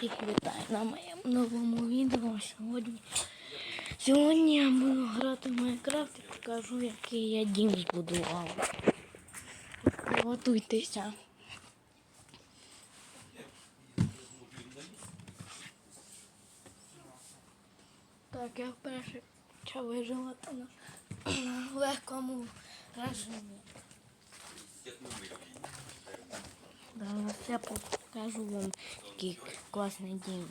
Всіх вітаю на моєму новому відео. Сьогодні, сьогодні я буду грати в Майнкрафт і покажу, який я дім збудував. Готуйтеся. Так, я вперше почав виживати на, легкому режимі. Я покажу вам, який класний дім.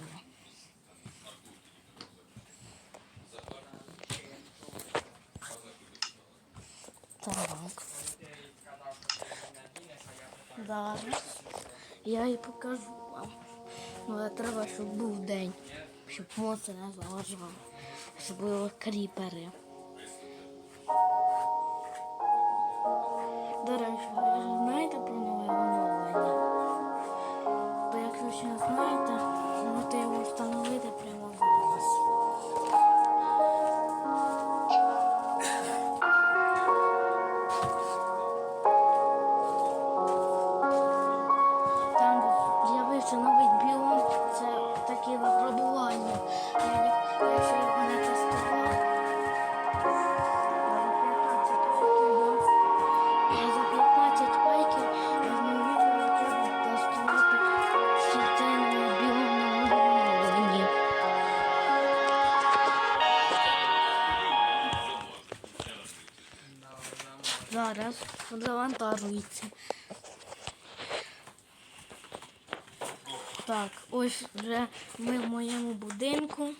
Так. Зараз я і покажу вам. Ну, але треба, щоб був день, щоб монстри не заважали, щоб були кріпери. Знаєте, можете його встановити прямо Зараз завантажується. Так, ось вже ми в моєму будинку.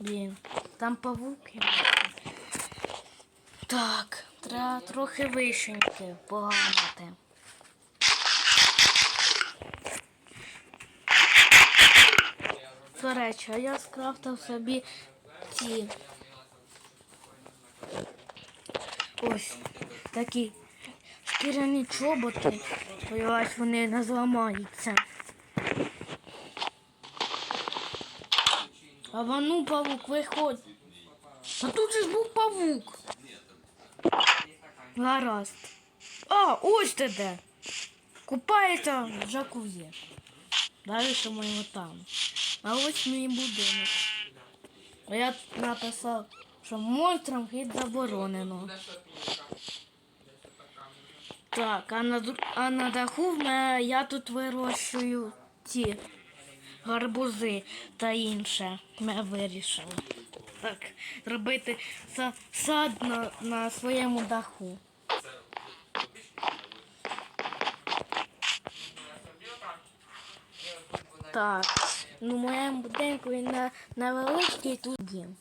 Блін, там павук. є. Так, треба трохи вишеньки поганати. До речі, а я скрафтив собі ці ось такі шкіряні чоботи. Сподіваюсь, вони не зламаються. А воно павук, виходь. Та тут же ж був павук. Гаразд. А, ось ти де. Купається в джакузі. Далі що ми його там. А ось мій будинок. А я написав, що монстрам хід заборонено. Так, а на, а на даху в мене я тут вирощую ці гарбузи та інше. Ми вирішили. Так, зробити сад на, на своєму даху. Так, ну моєму будинку він на, невеличкий тут дім.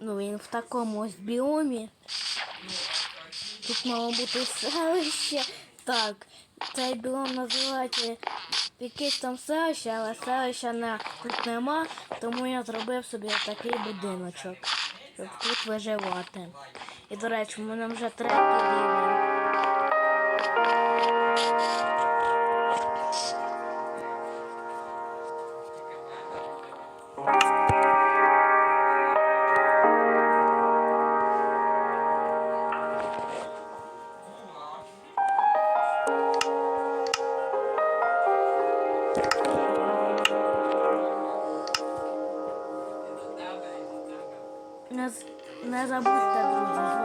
Ну він в такому ось біомі. Тут мало бути селище. Так, цей біом називається якесь там селище, але селища не, тут нема, тому я зробив собі такий будиночок, щоб тут виживати. І, до речі, в мене вже третій рівень. Не забудьте, друзі.